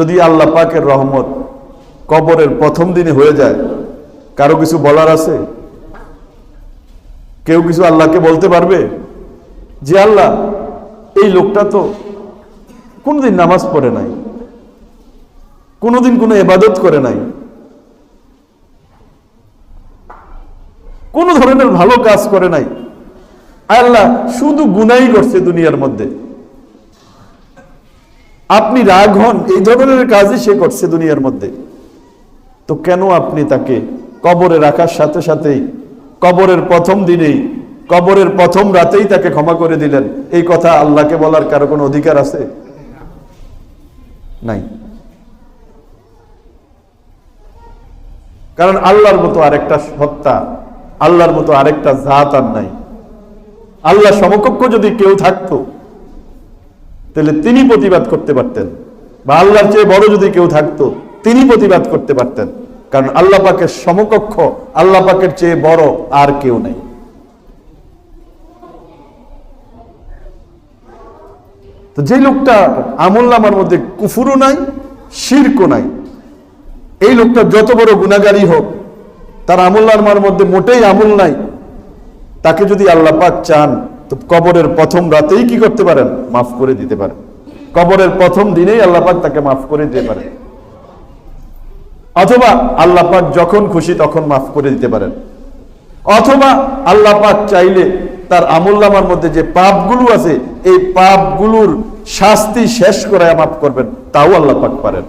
যদি আল্লাহ পাকের রহমত কবরের প্রথম দিনে হয়ে যায়, কারও কিছু বলার আছে? কেউ কিছু আল্লাহকে বলতে পারবে যে, আল্লাহ, এই লোকটা তো কোনোদিন নামাজ পড়ে নাই, কোনোদিন কোনো এবাদত করে নাই, কোন ধরনের ভালো কাজ করে নাই। আল্লাহ শুধু গুনাই করছে দুনিয়ার মধ্যে। আপনি রাগ হন, এই ধরনের কাজই সে করছে দুনিয়ার মধ্যে। তো কেন আপনি তাকে কবরে রাখার সাথে সাথেই, কবরের প্রথম দিনেই, কবরের প্রথম রাতেই তাকে ক্ষমা করে দিলেন? এই কথা আল্লাহকে বলার কারও কোনো অধিকার আছে? নাই। কারণ আল্লাহর মতো আরেকটা সত্তা, আল্লাহর মতো আরেকটা জাত আর নাই। আল্লাহ সমকক্ষ যদি কেউ থাকতো তাহলে তিনি প্রতিবাদ করতে পারতেন। বা আল্লাহর চেয়ে বড় যদি কেউ থাকতো, তিনি প্রতিবাদ করতে পারতেন। কারণ আল্লাহ পাকের সমকক্ষ, আল্লাহ পাকের চেয়ে বড় আর কেউ নেই। তো যে লোকটা আমল নামার মধ্যে কুফুরও নাই, শিরকও নাই, এই লোকটা যত বড় গুণাগারী হোক, তার আমল নামার মধ্যে মোটেই আমল নাই, তাকে যদি আল্লাহ পাক চান তো কবরের প্রথম রাতেই কি করতে পারেন? মাফ করে দিতে পারেন। কবরের প্রথম দিনেই আল্লাহ পাক তাকে মাফ করে দিতে পারেন। অথবা আল্লাহ পাক যখন খুশি তখন মাফ করে দিতে পারেন। অথবা আল্লাহ পাক চাইলে তার আমুল্লামার মধ্যে যে পাপগুলো আছে, এই পাপগুলোর শাস্তি শেষ করে মাফ করবেন, তাও আল্লাহ পাক পারেন।